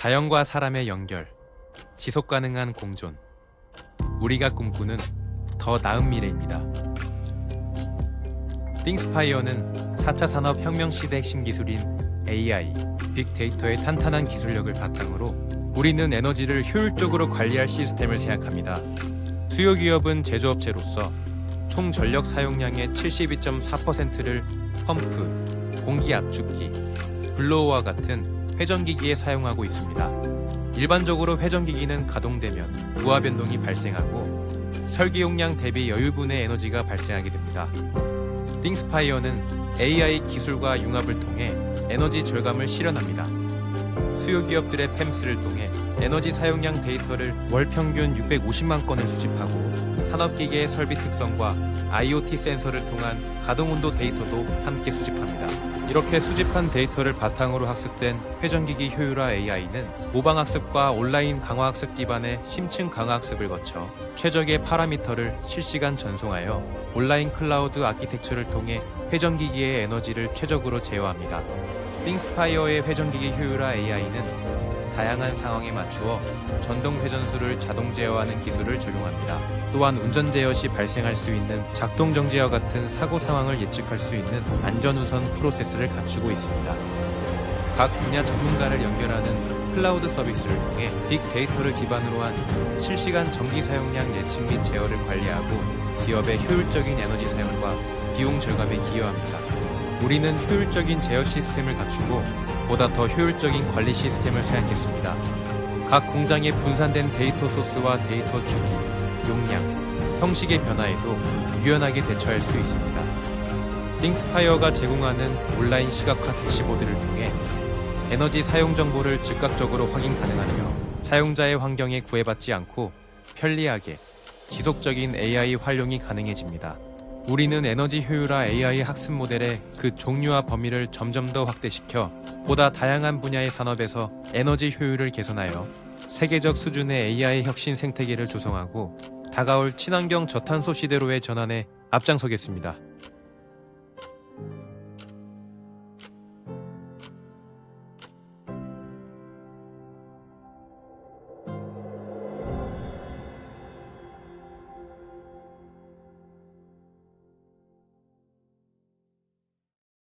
자연과 사람의 연결, 지속 가능한 공존. 우리가 꿈꾸는 더 나은 미래입니다. 띵스파이어는 4차 산업 혁명 시대 핵심 기술인 AI, 빅데이터의 탄탄한 기술력을 바탕으로 우리는 에너지를 효율적으로 관리할 시스템을 생각합니다. 수요 기업은 제조업체로서 총 전력 사용량의 72.4%를 펌프, 공기 압축기, 블로어와 같은 회전기기에 사용하고 있습니다. 일반적으로 회전기기는 가동되면 무하 변동이 발생하고 설계 용량 대비 여유분의 에너지가 발생하게 됩니다. 띵스파이어는 AI 기술과 융합을 통해 에너지 절감을 실현합니다. 수요 기업들의 팸스를 통해 에너지 사용량 데이터를 월 평균 650만 건을 수집하고 산업기계의 설비 특성과 IoT 센서를 통한 가동 온도 데이터도 함께 수집합니다. 이렇게 수집한 데이터를 바탕으로 학습된 회전기기 효율화 AI는 모방학습과 온라인 강화학습 기반의 심층 강화학습을 거쳐 최적의 파라미터를 실시간 전송하여 온라인 클라우드 아키텍처를 통해 회전기기의 에너지를 최적으로 제어합니다. 띵스파이어의 회전기기 효율화 AI는 다양한 상황에 맞추어 전동 회전수를 자동 제어하는 기술을 적용합니다. 또한 운전 제어 시 발생할 수 있는 작동 정지와 같은 사고 상황을 예측할 수 있는 안전 우선 프로세스를 갖추고 있습니다. 각 분야 전문가를 연결하는 클라우드 서비스를 통해 빅데이터를 기반으로 한 실시간 전기 사용량 예측 및 제어를 관리하고 기업의 효율적인 에너지 사용과 비용 절감에 기여합니다. 우리는 효율적인 제어 시스템을 갖추고 보다 더 효율적인 관리 시스템을 생각했습니다. 각 공장의 분산된 데이터 소스와 데이터 주기, 용량, 형식의 변화에도 유연하게 대처할 수 있습니다. 띵스파이어가 제공하는 온라인 시각화 대시보드를 통해 에너지 사용 정보를 즉각적으로 확인 가능하며 사용자의 환경에 구애받지 않고 편리하게 지속적인 AI 활용이 가능해집니다. 우리는 에너지 효율화 AI 학습 모델의 그 종류와 범위를 점점 더 확대시켜 보다 다양한 분야의 산업에서 에너지 효율을 개선하여 세계적 수준의 AI 혁신 생태계를 조성하고 다가올 친환경 저탄소 시대로의 전환에 앞장서겠습니다.